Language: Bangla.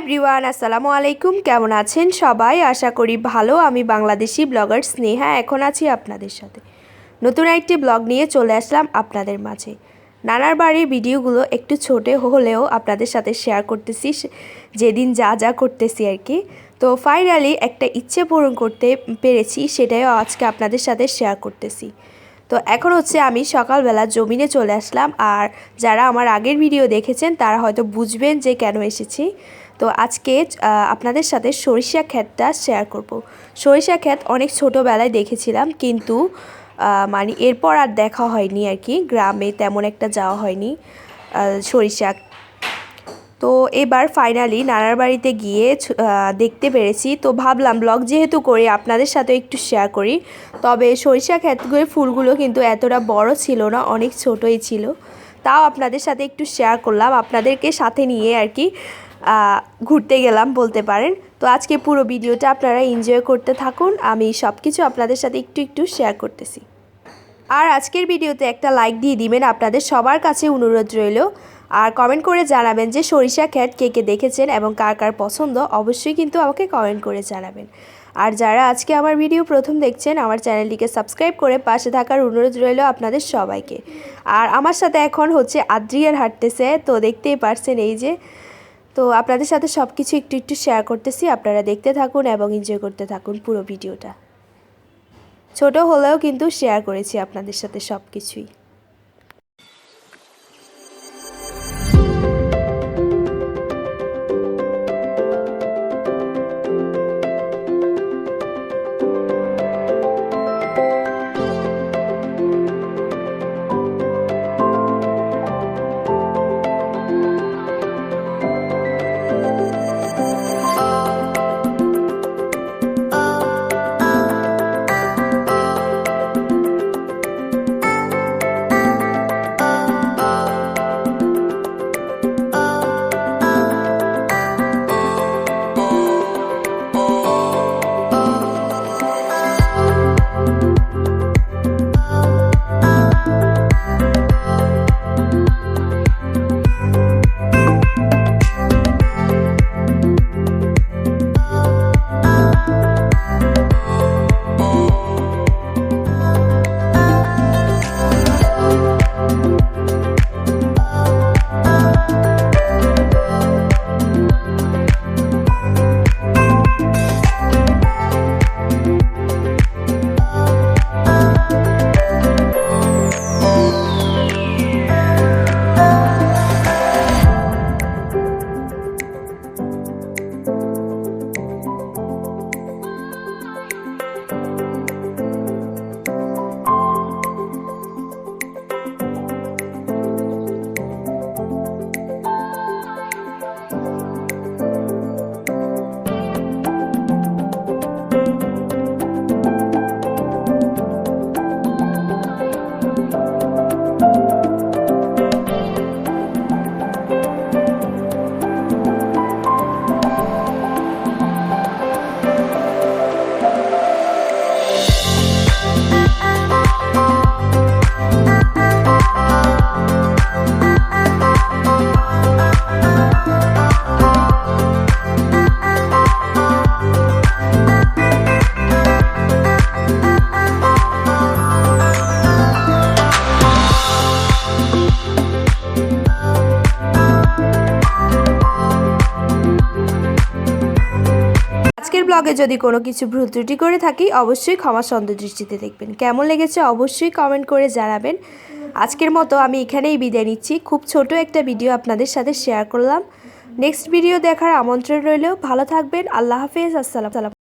ব্রিওয়ান আসসালামু আলাইকুম। কেমন আছেন সবাই? আশা করি ভালো। আমি বাংলাদেশি ব্লগার স্নেহা। এখন আছি আপনাদের সাথে। নতুন একটি ব্লগ নিয়ে চলে আসলাম আপনাদের মাঝে। নানার বাড়ির ভিডিওগুলো একটু ছোটো হলেও আপনাদের সাথে শেয়ার করতেছি। যেদিন যা যা করতেছি আর কি। তো ফাইনালি একটা ইচ্ছে পূরণ করতে পেরেছি সেটাও আজকে আপনাদের সাথে শেয়ার করতেছি। তো এখন হচ্ছে আমি সকালবেলা জমিনে চলে আসলাম। আর যারা আমার আগের ভিডিও দেখেছেন, তারা হয়তো বুঝবেন যে কেন এসেছি। তো আজকে আপনাদের সাথে সরিষা ক্ষেতটা শেয়ার করব। সরিষা ক্ষেত অনেক ছোটোবেলায় দেখেছিলাম কিন্তু মানে এরপর আর দেখা হয়নি আর কি, গ্রামে তেমন একটা যাওয়া হয়নি সরিষা। তো এবার ফাইনালি নানার বাড়িতে গিয়ে দেখতে পেরেছি। তো ভাবলাম ব্লগ যেহেতু করি, আপনাদের সাথে একটু শেয়ার করি। তবে সরিষা ক্ষেতগুলোর ফুলগুলো কিন্তু এতটা বড় ছিল না, অনেক ছোটোই ছিল। তাও আপনাদের সাথে একটু শেয়ার করলাম। আপনাদেরকে সাথে নিয়ে আর কি ঘুরতে গেলাম বলতে পারেন। তো আজকে পুরো ভিডিওটা আপনারা এনজয় করতে থাকুন। আমি সব কিছু আপনাদের সাথে একটু একটু শেয়ার করতেছি। আর আজকের ভিডিওতে একটা লাইক দিয়ে দিবেন আপনাদের সবার কাছে অনুরোধ রইল। আর কমেন্ট করে জানাবেন যে সরিষা খ্যাট কে কে দেখেছেন এবং কার কার পছন্দ, অবশ্যই কিন্তু আমাকে কমেন্ট করে জানাবেন। আর যারা আজকে আমার ভিডিও প্রথম দেখছেন, আমার চ্যানেলটিকে সাবস্ক্রাইব করে পাশে থাকার অনুরোধ রইল আপনাদের সবাইকে। আর আমার সাথে এখন হচ্ছে আদ্রিয়ার হাঁটতেছে, তো দেখতেই পারছেন এই যে তো আপনাদের সাথে সব কিছু একটু একটু শেয়ার করতেছি। আপনারা দেখতে থাকুন এবং এনজয় করতে থাকুন পুরো ভিডিওটা ছোট হলেও কিন্তু শেয়ার করেছি আপনাদের সাথে সব কিছুই ব্লগে যদি কোনো কিছু ভুল ত্রুটি করে থাকি, অবশ্যই ক্ষমা সুন্দর দৃষ্টিতে দেখবেন। কেমন লেগেছে অবশ্যই কমেন্ট করে জানাবেন। আজকের মতো আমি এখানেই বিদায় নিচ্ছি। খুব ছোট একটা ভিডিও আপনাদের সাথে শেয়ার করলাম। নেক্সট ভিডিও দেখার আমন্ত্রণ রইলেও ভালো থাকবেন। আল্লাহ হাফেজ। আসসালাম